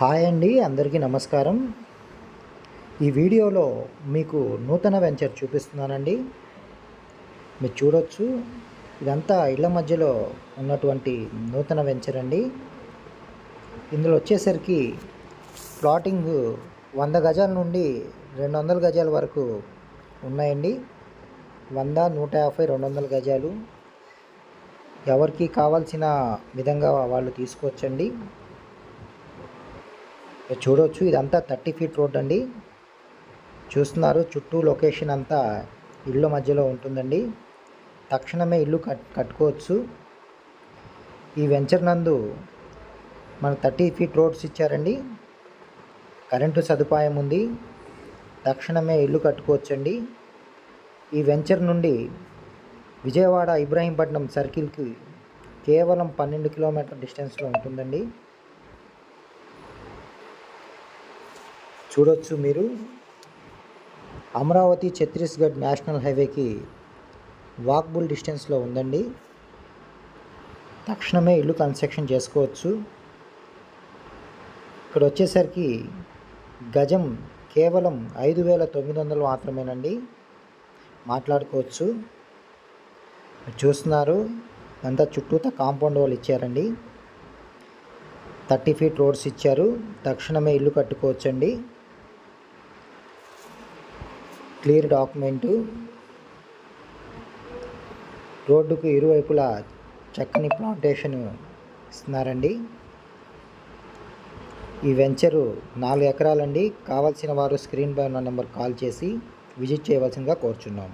Hi అండి అందరికీ నమస్కారం. ఈ వీడియోలో మీకు నూతన వెంచర్ చూపిస్తున్నానండి. మీరు చూడొచ్చు. ఇదంతా ఇళ్ళ మధ్యలో ఉన్నటువంటి నూతన వెంచర్ అండి. ఇందులో వచ్చేసరికి ప్లాటింగ్ వంద గజాల నుండి రెండు వందల గజాల వరకు ఉన్నాయండి. వంద నూట యాభై రెండు వందల గజాలు. ఎవరికి కావాల్సిన విధంగా వాళ్ళు తీసుకోవచ్చండి. చూడవచ్చు ఇదంతా థర్టీ ఫీట్ రోడ్ అండి. చూస్తున్నారు చుట్టూ లొకేషన్ అంతా ఇళ్ళ మధ్యలో ఉంటుందండి. తక్షణమే ఇల్లు కట్ కట్టుకోవచ్చు. ఈ వెంచర్ నందు మన థర్టీ ఫీట్ రోడ్స్ ఇచ్చారండి. కరెంటు సదుపాయం ఉంది. తక్షణమే ఇల్లు కట్టుకోవచ్చండి. ఈ వెంచర్ నుండి విజయవాడ ఇబ్రాహీంపట్నం సర్కిల్కి కేవలం పన్నెండు కిలోమీటర్ డిస్టెన్స్లో ఉంటుందండి. చూడొచ్చు మీరు. అమరావతి ఛత్తీస్గఢ్ నేషనల్ హైవేకి వాక్బుల్ డిస్టెన్స్లో ఉందండి. తక్షణమే ఇల్లు కన్స్ట్రక్షన్ చేసుకోవచ్చు. ఇక్కడ వచ్చేసరికి గజం కేవలం ఐదు వేల తొమ్మిది వందలు మాత్రమేనండి. మాట్లాడుకోవచ్చు. చూస్తున్నారు. అంతా చుట్టూతా కాంపౌండ్ వాళ్ళు ఇచ్చారండి. థర్టీ ఫీట్ రోడ్స్ ఇచ్చారు. తక్షణమే ఇల్లు కట్టుకోవచ్చండి. Clear document. రోడ్డుకు ఇరువైపులా చక్కని ప్లాంటేషన్ ఇస్తున్నారండి. ఈ వెంచరు నాలుగు ఎకరాలండి. కావాల్సిన వారు స్క్రీన్ పై ఉన్న నెంబర్ కాల్ చేసి విజిట్ చేయవలసిందిగా కోరుచున్నాం.